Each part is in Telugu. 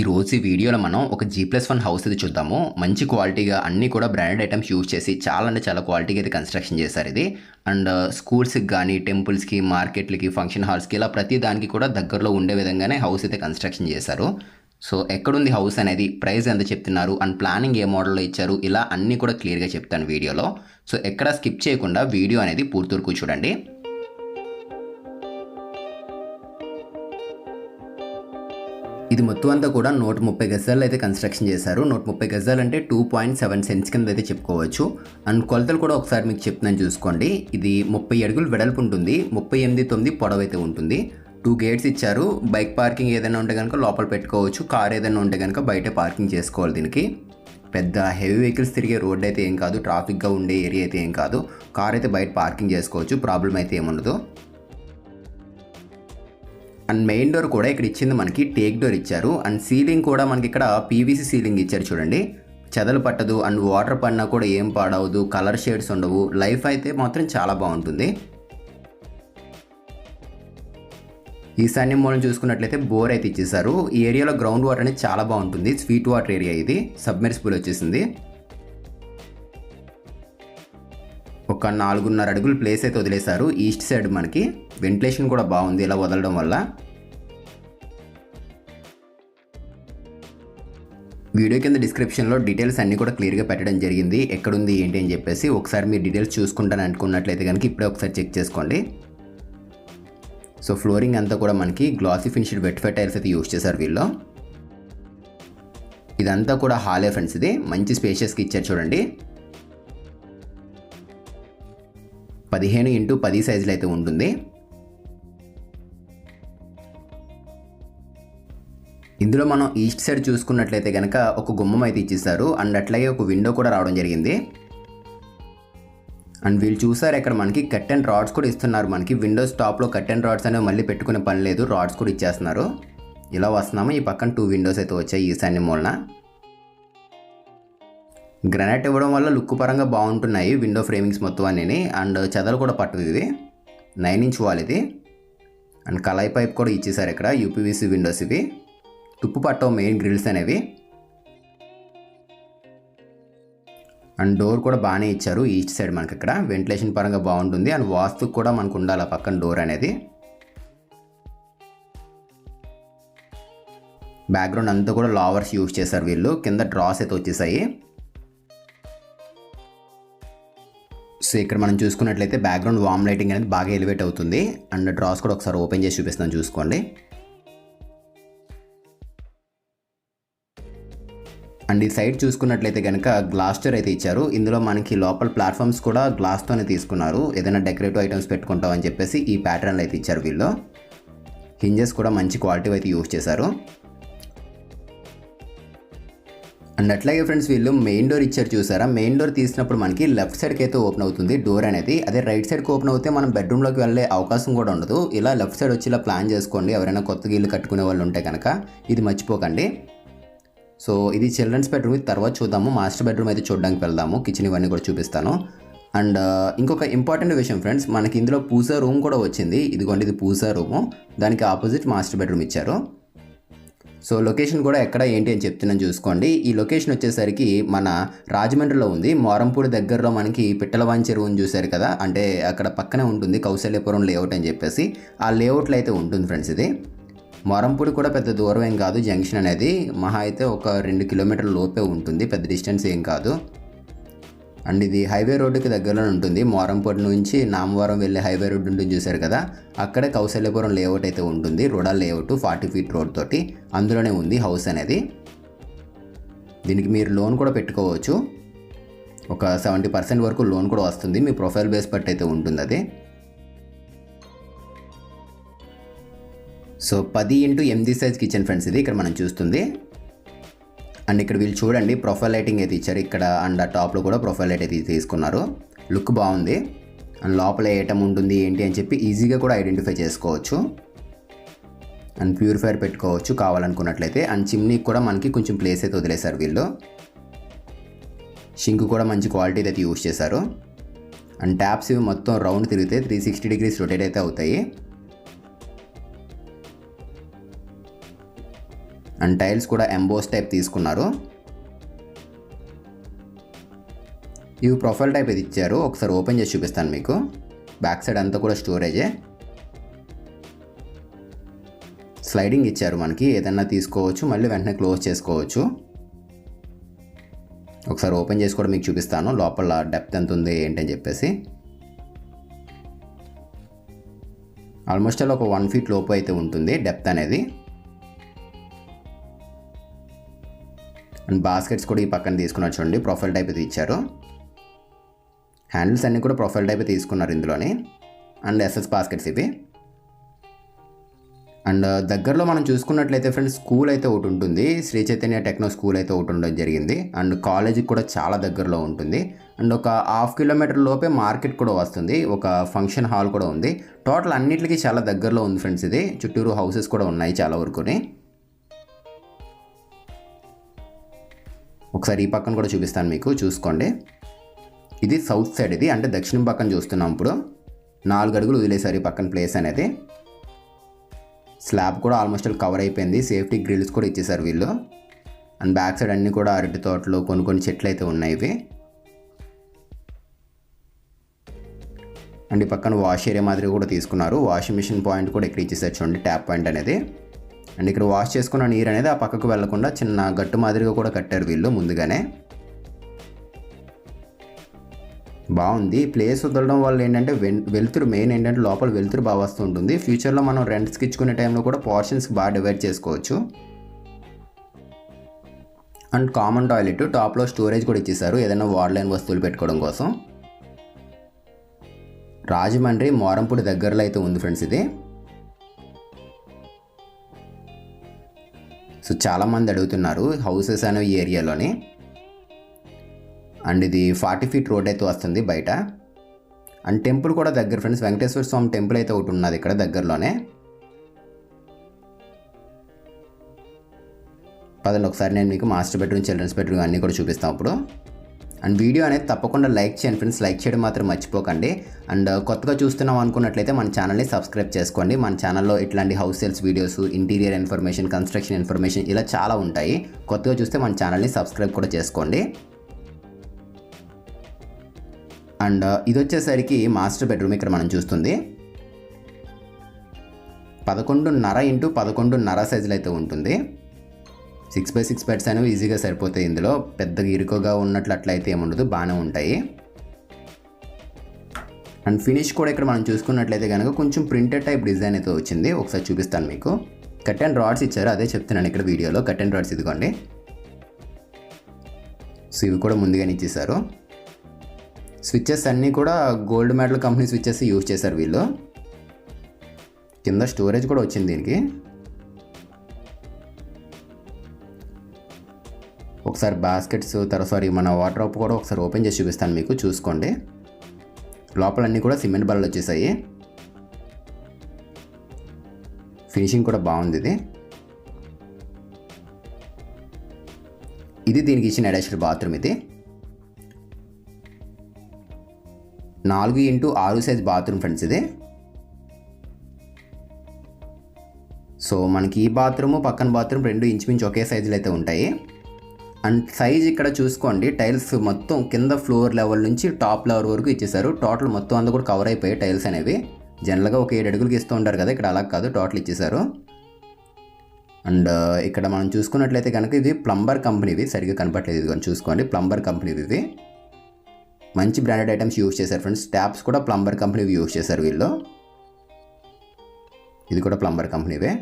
ఈరోజు ఈ వీడియోలో మనం ఒక జీ ప్లస్ వన్ హౌస్ అయితే చూద్దాము. మంచి క్వాలిటీగా అన్నీ కూడా బ్రాండెడ్ ఐటమ్స్ యూజ్ చేసి చాలా అంటే చాలా క్వాలిటీగా అయితే కన్స్ట్రక్షన్ చేశారు ఇది. అండ్ స్కూల్స్కి కానీ టెంపుల్స్కి మార్కెట్లకి ఫంక్షన్ హాల్స్కి ఇలా ప్రతి దానికి కూడా దగ్గరలో ఉండే విధంగానే హౌస్ అయితే కన్స్ట్రక్షన్ చేశారు. సో ఎక్కడుంది హౌస్ అనేది? ప్రైస్ ఎంత చెప్తున్నారు? అండ్ ప్లానింగ్ ఏ మోడల్లో ఇచ్చారు? ఇలా అన్నీ కూడా క్లియర్గా చెప్తాను వీడియోలో. సో ఎక్కడ స్కిప్ చేయకుండా వీడియో అనేది పూర్తి వరకు చూడండి. ఇది మొత్తం అంతా కూడా నూట ముప్పై గజాలు అయితే కన్స్ట్రక్షన్ చేశారు. నూట ముప్పై గజాలు అంటే టూ పాయింట్ సెవెన్ సెన్స్ కింద అయితే చెప్పుకోవచ్చు. అండ్ కొలతలు కూడా ఒకసారి మీకు చెప్తున్నాను చూసుకోండి. ఇది ముప్పై అడుగులు వెడల్పు ఉంటుంది. ముప్పై ఎనిమిది తొమ్మిది పొడవు అయితే ఉంటుంది. టూ గేట్స్ ఇచ్చారు. బైక్ పార్కింగ్ ఏదైనా ఉంటే కనుక లోపల పెట్టుకోవచ్చు. కార్ ఏదైనా ఉంటే కనుక బయట పార్కింగ్ చేసుకోవాలి దీనికి. పెద్ద హెవీ వెహికల్స్ తిరిగే రోడ్ అయితే ఏం కాదు. ట్రాఫిక్గా ఉండే ఏరియా అయితే ఏం కాదు. కార్ అయితే బయట పార్కింగ్ చేసుకోవచ్చు. ప్రాబ్లం అయితే ఏముండదు అండ్ మెయిన్ డోర్ కూడా ఇక్కడ ఇచ్చింది మనకి టేక్ డోర్ ఇచ్చారు. అండ్ సీలింగ్ కూడా మనకి ఇక్కడ పీవీసీ సీలింగ్ ఇచ్చారు చూడండి. చెదలు పట్టదు అండ్ వాటర్ పడినా కూడా ఏం పాడవదు కలర్ షేడ్స్ ఉండవు. లైఫ్ అయితే మాత్రం చాలా బాగుంటుంది. ఈశాన్యం మూలం చూసుకున్నట్లయితే బోర్ అయితే ఇచ్చేసారు ఈ ఏరియాలో గ్రౌండ్ వాటర్ అనేది చాలా బాగుంటుంది. స్వీట్ వాటర్ ఏరియా ఇది. సబ్మెర్సిబుల్ వచ్చేసింది. ఒక నాలుగున్నర అడుగులు ప్లేస్ అయితే వదిలేశారు. ఈస్ట్ సైడ్ మనకి వెంటిలేషన్ కూడా బాగుంది. ఇలా వదలడం వల్ల. వీడియో కింద డిస్క్రిప్షన్లో డీటెయిల్స్ అన్నీ కూడా క్లియర్గా పెట్టడం జరిగింది. ఎక్కడుంది ఏంటి అని చెప్పేసి ఒకసారి మీరు డీటెయిల్స్ చూసుకుంటాను అనుకున్నట్లయితే కనుక ఇప్పుడే ఒకసారి చెక్ చేసుకోండి. సో ఫ్లోరింగ్ అంతా కూడా మనకి గ్లాసీ ఫినిష్డ్ వెట్ ఫెట్ టైల్స్ అయితే యూస్ చేశారు వీళ్ళు. ఇదంతా కూడా హాలే ఫ్రెండ్స్ ఇది. మంచి స్పేషియస్కి ఇచ్చారు చూడండి. పదిహేను ఇంటూ పది సైజులో అయితే ఉంటుంది. ఇందులో మనం ఈస్ట్ సైడ్ చూసుకున్నట్లయితే కనుక ఒక గుమ్మం అయితే ఇచ్చేసారు అండ్ అట్లాగే ఒక విండో కూడా రావడం జరిగింది. అండ్ వీళ్ళు చూసారు ఇక్కడ మనకి కట్ అండ్ రాడ్స్ కూడా ఇస్తున్నారు. మనకి విండోస్ టాప్లో కట్ అండ్ రాడ్స్ అనేవి మళ్ళీ పెట్టుకునే పని లేదు. రాడ్స్ కూడా ఇచ్చేస్తున్నారు. ఇలా వస్తున్నాము. ఈ పక్కన టూ విండోస్ అయితే వచ్చాయి ఈశాన్య మూలన. గ్రానైట్ ఇవ్వడం వల్ల లుక్ పరంగా బాగుంటున్నాయి. విండో ఫ్రేమింగ్స్ మొత్తం అన్నీ అండ్ చెదలు కూడా పట్టదు ఇది. నైన్ ఇంచ్ వాల్ ఇది. అండ్ కలాయి పైప్ కూడా ఇచ్చేసారు ఇక్కడ. యూపీవీసీ విండోస్ ఇవి. తుప్పు పట్టవు మెయిన్ గ్రిల్స్ అనేవి. అండ్ డోర్ కూడా బాగానే ఇచ్చారు ఈస్ట్ సైడ్ మనకి ఇక్కడ. వెంటిలేషన్ పరంగా బాగుంటుంది. అండ్ వాస్తు కూడా మనకు ఉండాలి ఆ పక్కన డోర్ అనేది. బ్యాక్గ్రౌండ్ అంతా కూడా లావర్స్ యూజ్ చేశారు వీళ్ళు. కింద డ్రాస్ అయితే వచ్చేసాయి. సో ఇక్కడ మనం చూసుకున్నట్లయితే బ్యాక్గ్రౌండ్ వామ్ లైటింగ్ అనేది బాగా ఎలివేట్ అవుతుంది. అండ్ డ్రాస్ కూడా ఒకసారి ఓపెన్ చేసి చూపిస్తాను చూసుకోండి. అండ్ ఈ సైడ్ చూసుకున్నట్లయితే కనుక గ్లాస్టర్ అయితే ఇచ్చారు. ఇందులో మనకి లోపల ప్లాట్ఫామ్స్ కూడా గ్లాస్తోనే తీసుకున్నారు. ఏదైనా డెకరేటివ్ ఐటమ్స్ పెట్టుకుంటామని చెప్పేసి ఈ ప్యాటర్న్లో అయితే ఇచ్చారు వీళ్ళు. హింజెస్ కూడా మంచి క్వాలిటీ అయితే యూజ్ చేశారు. అండ్ అట్లాగే ఫ్రెండ్స్ వీళ్ళు మెయిన్ డోర్ ఇచ్చారు చూసారా? మెయిన్ డోర్ తీసినప్పుడు మనకి లెఫ్ట్ సైడ్కి అయితే ఓపెన్ అవుతుంది డోర్ అనేది. అదే రైట్ సైడ్కి ఓపెన్ అవుతే మనం బెడ్రూమ్లోకి వెళ్ళే అవకాశం కూడా ఉండదు. ఇలా లెఫ్ట్ సైడ్ వచ్చి ఇలా ప్లాన్ చేసుకోండి. ఎవరైనా కొత్తగా ఇల్లు కట్టుకునే వాళ్ళు ఉంటే కనుక ఇది మర్చిపోకండి. సో ఇది చిల్డ్రన్స్ బెడ్రూమ్ ఇది తర్వాత చూద్దాము. మాస్టర్ బెడ్రూమ్ అయితే చూడడానికి వెళ్దాము. కిచెన్ ఇవన్నీ కూడా చూపిస్తాను. అండ్ ఇంకొక ఇంపార్టెంట్ విషయం ఫ్రెండ్స్ మనకి ఇందులో పూసా రూమ్ కూడా వచ్చింది. ఇదిగోండి ఇది పూసా రూము. దానికి ఆపోజిట్ మాస్టర్ బెడ్రూమ్ ఇచ్చారు. సో లొకేషన్ కూడా ఎక్కడ ఏంటి అని చెప్తున్నాను చూసుకోండి. ఈ లొకేషన్ వచ్చేసరికి మన రాజమండ్రిలో ఉంది. మోరంపూడి దగ్గరలో మనకి పిట్టలవాన్ చెరువుని చూశారు కదా. అంటే అక్కడ పక్కనే ఉంటుంది. కౌశల్యపురం లేఅవుట్ అని చెప్పేసి. ఆ లేఅవుట్లో అయితే ఉంటుంది ఫ్రెండ్స్ ఇది. మోరంపూడి కూడా పెద్ద దూరం ఏం కాదు. జంక్షన్ అనేది మహా అయితే ఒక రెండు కిలోమీటర్ల లోపే ఉంటుంది. పెద్ద డిస్టెన్స్ ఏం కాదు. అండ్ ఇది హైవే రోడ్డుకి దగ్గరలో ఉంటుంది. మోరంపూడి నుంచి నామవరం వెళ్ళే హైవే రోడ్డు ఉంటుంది చూశారు కదా? అక్కడే కౌశల్యపురం లేఅవుట్ అయితే ఉంటుంది. రూడల్ లేఅవుట్ ఫార్టీ ఫీట్ రోడ్ తోటి అందులోనే ఉంది హౌస్ అనేది. దీనికి మీరు లోన్ కూడా పెట్టుకోవచ్చు. ఒక సెవెంటీ పర్సెంట్ వరకు లోన్ కూడా వస్తుంది. మీ ప్రొఫైల్ బేస్ బట్టి అయితే ఉంటుంది అది. సో పది ఇంటూ ఎనిమిది సైజ్ కిచెన్ ఫ్రెండ్స్ ఇది ఇక్కడ మనం చూస్తుంది. అండ్ ఇక్కడ వీళ్ళు చూడండి ప్రొఫైల్ లైటింగ్ అయితే ఇచ్చారు. ఇక్కడ అండ్ ఆ టాప్లో కూడా ప్రొఫైల్ లైట్ అయితే తీసుకున్నారు. లుక్ బాగుంది. అండ్ లోపల ఏటం ఉంటుంది ఏంటి అని చెప్పి ఈజీగా కూడా ఐడెంటిఫై చేసుకోవచ్చు. అండ్ ప్యూరిఫైర్ పెట్టుకోవచ్చు కావాలనుకున్నట్లయితే. అండ్ చిమ్నీకి కూడా మనకి కొంచెం ప్లేస్ అయితే వదిలేశారు వీళ్ళు. షింక్ కూడా మంచి క్వాలిటీ అయితే యూస్ చేశారు. అండ్ ట్యాప్స్ ఇవి మొత్తం రౌండ్ తిరిగితే త్రీ సిక్స్టీ డిగ్రీస్ రొటేట్ అయితే అవుతాయి. అండ్ టైల్స్ కూడా ఎంబోస్ టైప్ తీసుకున్నారు. ఇవి ప్రొఫైల్ టైప్ ఇది ఇచ్చారు. ఒకసారి ఓపెన్ చేసి చూపిస్తాను మీకు. బ్యాక్ సైడ్ అంతా కూడా స్టోరేజే స్లైడింగ్ ఇచ్చారు మనకి. ఏదన్నా తీసుకోవచ్చు మళ్ళీ వెంటనే క్లోజ్ చేసుకోవచ్చు. ఒకసారి ఓపెన్ చేసి కూడా మీకు చూపిస్తాను. లోపల డెప్త్ ఎంత ఉంది ఏంటని చెప్పేసి. ఆల్మోస్ట్ అలా ఒక వన్ ఫీట్ లోపు అయితే ఉంటుంది డెప్త్ అనేది. అండ్ బాస్కెట్స్ కూడా ఈ పక్కన తీసుకున్నారు చూడండి. ప్రొఫైల్ టైప్ అయితే ఇచ్చారు హ్యాండిల్స్ అన్నీ కూడా ప్రొఫైల్ టైప్ తీసుకున్నారు ఇందులోని. అండ్ ఎస్ఎస్ బాస్కెట్స్ ఇవి. అండ్ దగ్గరలో మనం చూసుకున్నట్లయితే ఫ్రెండ్స్ స్కూల్ అయితే ఒకటి ఉంటుంది. శ్రీ చైతన్య టెక్నో స్కూల్ అయితే ఒకటి ఉండడం జరిగింది. అండ్ కాలేజీకి కూడా చాలా దగ్గరలో ఉంటుంది. అండ్ ఒక హాఫ్ కిలోమీటర్ లోపే మార్కెట్ కూడా వస్తుంది. ఒక ఫంక్షన్ హాల్ కూడా ఉంది. టోటల్ అన్నిటికీ చాలా దగ్గరలో ఉంది ఫ్రెండ్స్ ఇది. చుట్టూరు హౌసెస్ కూడా ఉన్నాయి చాలా వరకుని. ఒకసారి ఈ పక్కన కూడా చూపిస్తాను మీకు చూసుకోండి. ఇది సౌత్ సైడ్ ఇది అంటే దక్షిణం పక్కన చూస్తున్నాం ఇప్పుడు. నాలుగు అడుగులు వదిలేసారు ఈ పక్కన ప్లేస్ అనేది. స్లాబ్ కూడా ఆల్మోస్ట్ కవర్ అయిపోయింది సేఫ్టీ గ్రిల్స్ కూడా ఇచ్చేసారు వీళ్ళు. అండ్ బ్యాక్ సైడ్ అన్నీ కూడా అరటి తోటలు కొన్ని కొన్ని చెట్లు అయితే ఉన్నాయి ఇవి. అండ్ ఈ పక్కన వాష్ ఏరియా మాదిరి కూడా తీసుకున్నారు. వాషింగ్ మిషన్ పాయింట్ కూడా ఇక్కడ ఇచ్చేసారు చూడండి ట్యాప్ పాయింట్ అనేది. అండ్ ఇక్కడ వాష్ చేసుకున్న నీరు అనేది ఆ పక్కకు వెళ్ళకుండా చిన్న గట్టు మాదిరిగా కూడా కట్టారు వీళ్ళు ముందుగానే. బాగుంది. ప్లేస్ వదలడం వల్ల ఏంటంటే వెన్- వెలుతురు మెయిన్ ఏంటంటే లోపల వెలుతురు బాగా వస్తూ ఉంటుంది. ఫ్యూచర్లో మనం రెంట్స్కి ఇచ్చుకునే టైంలో కూడా పోర్షన్స్ బాగా డివైడ్ చేసుకోవచ్చు. అండ్ కామన్ టాయిలెట్ టాప్లో స్టోరేజ్ కూడా ఇచ్చేసారు. ఏదైనా వార్డ్లైన్ వస్తువులు పెట్టుకోవడం కోసం. రాజమండ్రి మోరంపూడి దగ్గరలో అయితే ఉంది ఫ్రెండ్స్ ఇది. సో చాలామంది అడుగుతున్నారు హౌసెస్ అనే ఈ ఏరియాలోని. అండ్ ఇది ఫార్టీ ఫీట్ రోడ్ అయితే వస్తుంది బయట. అండ్ టెంపుల్ కూడా దగ్గర ఫ్రెండ్స్ వెంకటేశ్వర స్వామి టెంపుల్ అయితే ఒకటి ఉన్నది ఇక్కడ దగ్గరలోనే. పదండి ఒకసారి నేను మీకు మాస్టర్ బెడ్రూమ్ చిల్డ్రన్స్ బెడ్రూమ్ అన్నీ కూడా చూపిస్తాను ఇప్పుడు. అండ్ వీడియో అనేది తప్పకుండా లైక్ చేయండి ఫ్రెండ్స్. లైక్ చేయడం మాత్రం మర్చిపోకండి. అండ్ కొత్తగా చూస్తున్నాం అనుకున్నట్లయితే మన ఛానల్ని సబ్స్క్రైబ్ చేసుకోండి. మన ఛానల్లో ఇట్లాంటి house sales videos interior information construction information ఇలా చాలా ఉంటాయి. కొత్తగా చూస్తే మన ఛానల్ని సబ్స్క్రైబ్ కూడా చేసుకోండి. అండ్ ఇది వచ్చేసరికి మాస్టర్ బెడ్రూమ్ ఇక్కడ మనం చూస్తుంది. పదకొండున్నర ఇంటూ పదకొండున్నర సైజులో అయితే ఉంటుంది. సిక్స్ బై సిక్స్ బెడ్స్ అనేవి ఈజీగా సరిపోతాయి. ఇందులో పెద్దగా ఇరుకుగా ఉన్నట్లు అట్లయితే ఏముండదు బాగానే ఉంటాయి. అండ్ ఫినిష్ కూడా ఇక్కడ మనం చూసుకున్నట్లయితే కనుక కొంచెం ప్రింటెడ్ టైప్ డిజైన్ అయితే వచ్చింది. ఒకసారి చూపిస్తాను మీకు. కట్ అండ్ రాడ్స్ ఇచ్చారు అదే చెప్తున్నాను ఇక్కడ వీడియోలో. కట్ అండ్ రాడ్స్ ఇదిగోండి. సో ఇవి కూడా ముందుగానే ఇచ్చేసారు స్విచ్చెస్ అన్నీ కూడా gold medal company switches use చేశారు వీళ్ళు. కింద స్టోరేజ్ కూడా వచ్చింది దీనికి. ఒకసారి బాస్కెట్స్ తర్వాత సారీ మన వాటర్ అప్ కూడా ఒకసారి ఓపెన్ చేసి చూపిస్తాను మీకు. చూసుకోండి. లోపలన్నీ కూడా సిమెంట్ బల్లలు వచ్చేసాయి. ఫినిషింగ్ కూడా బాగుంది ఇది. ఇది దీనికి ఇచ్చిన అటాచ్డ్ బాత్రూమ్ ఇది. నాలుగు ఇంటూ ఆరు సైజ్ బాత్రూమ్ ఫ్రెండ్స్ ఇది. సో మనకి ఈ బాత్రూము పక్కన బాత్రూమ్ రెండు ఇంచుమించు ఒకే సైజులు అయితే ఉంటాయి. అండ్ సైజ్ ఇక్కడ చూసుకోండి. టైల్స్ మొత్తం కింద ఫ్లోర్ లెవెల్ నుంచి టాప్ లెవెల్ వరకు ఇచ్చేసారు టోటల్ మొత్తం అంతా కూడా కవర్ అయిపోయాయి టైల్స్ అనేవి. జనరల్గా ఒక ఏడు అడుగులకి ఇస్తూ ఉంటారు కదా ఇక్కడ అలా కాదు టోటల్ ఇచ్చేసారు అండ్ uh, ఇక్కడ మనం చూసుకున్నట్లయితే కనుక ఇది ప్లంబర్ కంపెనీవి సరిగ్గా కనపట్లేదు ఇది చూసుకోండి. ప్లంబర్ కంపెనీవి ఇది. మంచి బ్రాండెడ్ ఐటమ్స్ యూజ్ చేశారు ఫ్రెండ్స్. ట్యాప్స్ కూడా ప్లంబర్ కంపెనీవి యూజ్ చేశారు వీళ్ళు. ఇది కూడా ప్లంబర్ కంపెనీవే.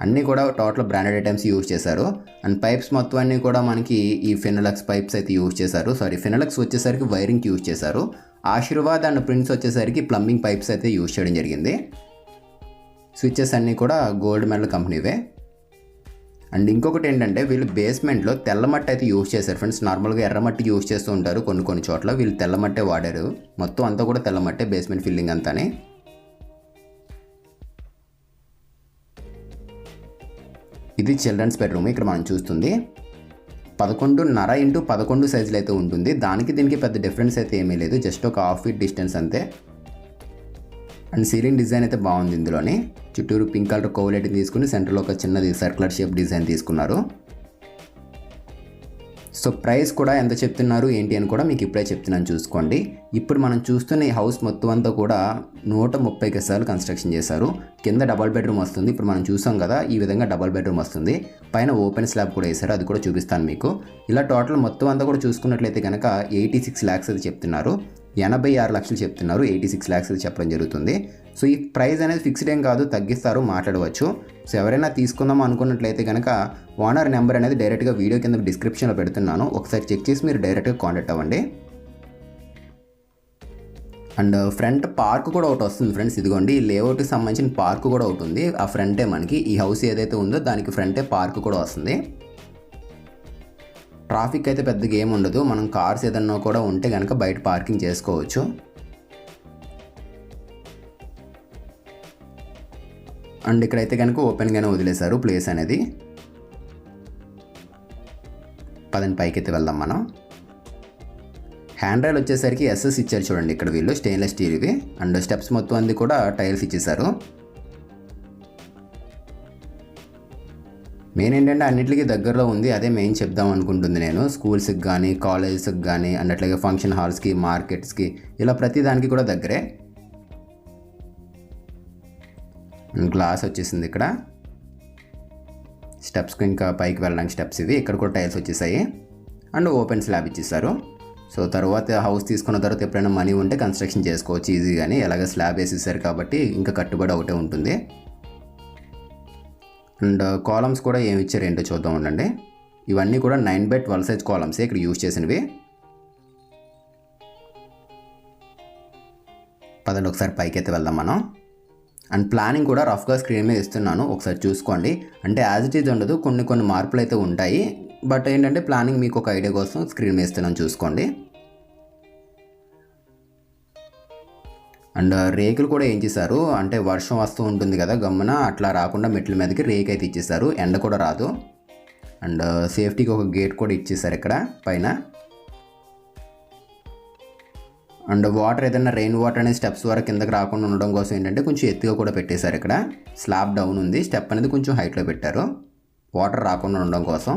అన్నీ కూడా టోటల్ బ్రాండెడ్ ఐటమ్స్ యూజ్ చేశారు. అండ్ పైప్స్ మొత్తం అన్నీ కూడా మనకి ఈ ఫినలక్స్ పైప్స్ అయితే యూజ్ చేశారు. సారీ ఫినలక్స్ వచ్చేసరికి వైరింగ్కి యూజ్ చేశారు. ఆశీర్వాద్ అండ్ ప్రింట్స్ వచ్చేసరికి ప్లంబింగ్ పైప్స్ అయితే యూజ్ చేయడం జరిగింది. స్విచ్చెస్ అన్నీ కూడా గోల్డ్ మెడల్ కంపెనీవే. అండ్ ఇంకొకటి ఏంటంటే వీళ్ళు బేస్మెంట్లో తెల్లమట్టి అయితే యూజ్ చేశారు. ఫ్రెండ్స్ నార్మల్గా ఎర్రమట్టి యూజ్ చేస్తూ ఉంటారు కొన్ని కొన్ని చోట్ల. వీళ్ళు తెల్లమట్టే వాడారు. మొత్తం అంతా కూడా తెల్లమట్టే బేస్మెంట్ ఫిల్లింగ్ అంతానే. ఇది చిల్డ్రన్స్ బెడ్రూమ్. ఇక్కడ మనం చూస్తుంది పదకొండున్నర ఇంటూ పదకొండు సైజులు అయితే ఉంటుంది. దానికి దీనికి పెద్ద డిఫరెన్స్ అయితే ఏమీ లేదు. జస్ట్ ఒక హాఫ్ ఫీట్ డిస్టెన్స్ అంతే. అండ్ సీలింగ్ డిజైన్ అయితే బాగుంది ఇందులోని. చుట్టూరు పింక్ కలర్ కోవలెట్ తీసుకుని సెంటర్లో ఒక చిన్నది సర్కులర్ షేప్ డిజైన్ తీసుకున్నారు. సో ప్రైస్ కూడా ఎంత చెప్తున్నారు ఏంటి అని కూడా మీకు ఇప్పుడే చెప్తున్నాను చూసుకోండి. ఇప్పుడు మనం చూస్తున్న ఈ హౌస్ మొత్తం అంతా కూడా నూట ముప్పై గసాలు కన్స్ట్రక్షన్ చేశారు. కింద డబల్ బెడ్రూమ్ వస్తుంది. ఇప్పుడు మనం చూసాం కదా ఈ విధంగా డబల్ బెడ్రూమ్ వస్తుంది. పైన ఓపెన్ స్లాబ్ కూడా వేశారు. అది కూడా చూపిస్తాను మీకు. ఇలా టోటల్ మొత్తం అంతా కూడా చూసుకున్నట్లయితే కనుక ఎయిటీ సిక్స్ ల్యాక్స్ అది చెప్తున్నారు. ఎనభై ఆరు లక్షలు చెప్తున్నారు ఎయిటీ సిక్స్ ల్యాక్స్ చెప్పడం జరుగుతుంది. సో ఈ ప్రైస్ అనేది ఫిక్స్డ్ ఏం కాదు తగ్గిస్తారు మాట్లాడవచ్చు. సో ఎవరైనా తీసుకుందాం అనుకున్నట్లయితే కనుక ఓనర్ నెంబర్ అనేది డైరెక్ట్గా వీడియో కింద డిస్క్రిప్షన్లో పెడుతున్నాను. ఒకసారి చెక్ చేసి మీరు డైరెక్ట్గా కాంటాక్ట్ అవ్వండి. అండ్ ఫ్రంట్ పార్క్ కూడా ఒకటి వస్తుంది ఫ్రెండ్స్ ఇదిగోండి. ఈ లేఅవుట్కి సంబంధించిన పార్క్ కూడా ఒకటి ఉంది. ఆ ఫ్రంటే మనకి. ఈ హౌస్ ఏదైతే ఉందో దానికి ఫ్రంటే పార్క్ కూడా వస్తుంది. ట్రాఫిక్ అయితే పెద్దగా ఏమి ఉండదు. మనం కార్స్ ఏదన్నా కూడా ఉంటే కనుక బయట పార్కింగ్ చేసుకోవచ్చు. అండ్ ఇక్కడైతే కనుక ఓపెన్గానే వదిలేశారు ప్లేస్ అనేది. పదని పైకి అయితే వెళ్దాం మనం. హ్యాండ్ రైల్ వచ్చేసరికి ఎస్ఎస్ ఇచ్చారు చూడండి ఇక్కడ వీళ్ళు స్టెయిన్లెస్ స్టీల్వి అండ్ స్టెప్స్ మొత్తం అంది కూడా టైల్స్ ఇచ్చేసారు మెయిన్ ఏంటంటే అన్నిటికీ దగ్గరలో ఉంది. అదే మెయిన్ చెప్దాం అనుకుంటుంది నేను. స్కూల్స్కి కానీ కాలేజెస్కి కానీ అండ్ అట్లాగే ఫంక్షన్ హాల్స్కి మార్కెట్స్కి ఇలా ప్రతి దానికి కూడా దగ్గరే. గ్లాస్ వచ్చేసింది ఇక్కడ. స్టెప్స్కి ఇంకా పైకి వెళ్ళడానికి స్టెప్స్ ఇవి. ఇక్కడ కూడా టైల్స్ వచ్చేసాయి. అండ్ ఓపెన్ స్లాబ్ ఇచ్చేసారు. సో తర్వాత హౌస్ తీసుకున్న తర్వాత ఎప్పుడైనా మనీ ఉంటే కన్స్ట్రక్షన్ చేసుకోవచ్చు. ఈజీగాని. ఎలాగ స్లాబ్ వేసేసారు కాబట్టి ఇంకా కట్టుబడి ఒకటే ఉంటుంది. అండ్ కాలమ్స్ కూడా ఏమి ఇచ్చారు ఏంటో చూద్దాం ఉండండి. ఇవన్నీ కూడా నైన్ బై ట్వెల్వ్ సైజ్ కాలమ్సే ఇక్కడ యూజ్ చేసినవి. పదండి ఒకసారి పైకి అయితే వెళ్దాం మనం. అండ్ ప్లానింగ్ కూడా రఫ్గా స్క్రీన్ మీద ఇస్తున్నాను ఒకసారి చూసుకోండి. అంటే యాజ్ ఇట్ ఈజ్ ఉండదు కొన్ని కొన్ని మార్పులు అయితే ఉంటాయి. బట్ ఏంటంటే ప్లానింగ్ మీకు ఒక ఐడియా కోసం స్క్రీన్ మీద ఇస్తున్నాను చూసుకోండి. అండ్ రేకులు కూడా ఏం చేశారు? అంటే వర్షం వస్తూ ఉంటుంది కదా గమ్మున అట్లా రాకుండా మెట్ల మీదకి రేక్ అయితే ఇచ్చేసారు ఎండ కూడా రాదు. అండ్ సేఫ్టీకి ఒక గేట్ కూడా ఇచ్చేసారు ఇక్కడ పైన. అండ్ వాటర్ ఏదైనా రెయిన్ వాటర్ అనేది స్టెప్స్ వరకు కిందకి రాకుండా ఉండడం కోసం ఏంటంటే కొంచెం ఎత్తుగా కూడా పెట్టేశారు ఇక్కడ. స్లాబ్ డౌన్ ఉంది. స్టెప్ అనేది కొంచెం హైట్లో పెట్టారు. వాటర్ రాకుండా ఉండడం కోసం.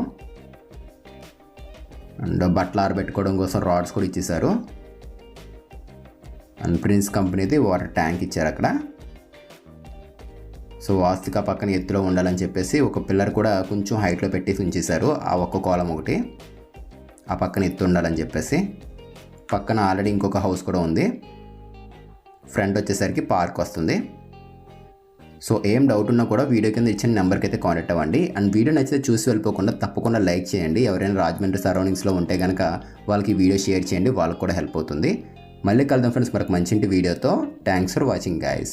అండ్ బట్టలు ఆరబెట్టుకోవడం కోసం రాడ్స్ కూడా ఇచ్చేసారు అండ్ ప్రిన్స్ కంపెనీది వాటర్ ట్యాంక్ ఇచ్చారు అక్కడ. సో వాస్తుక పక్కన ఎత్తులో ఉండాలని చెప్పేసి ఒక పిల్లర్ కూడా కొంచెం హైట్లో పెట్టేసి ఉంచేశారు. ఆ ఒక్క కోలం ఒకటి. ఆ పక్కన ఎత్తు ఉండాలని చెప్పేసి. పక్కన ఆల్రెడీ ఇంకొక హౌస్ కూడా ఉంది. ఫ్రంట్ వచ్చేసరికి పార్క్ వస్తుంది. సో ఏం డౌట్ ఉన్నా కూడా వీడియో కింద ఇచ్చిన నెంబర్కి అయితే కాంటాక్ట్ అవ్వండి. అండ్ వీడియో నచ్చితే చూసి వెళ్ళిపోకుండా తప్పకుండా లైక్ చేయండి. ఎవరైనా రాజమండ్రి సరౌండింగ్స్లో ఉంటే కనుక వాళ్ళకి వీడియో షేర్ చేయండి. వాళ్ళకి కూడా హెల్ప్ అవుతుంది. మళ్ళీ కలుద్దాం ఫ్రెండ్స్ మరొక మంచి వీడియోతో థ్యాంక్స్ ఫర్ వాచింగ్ గైస్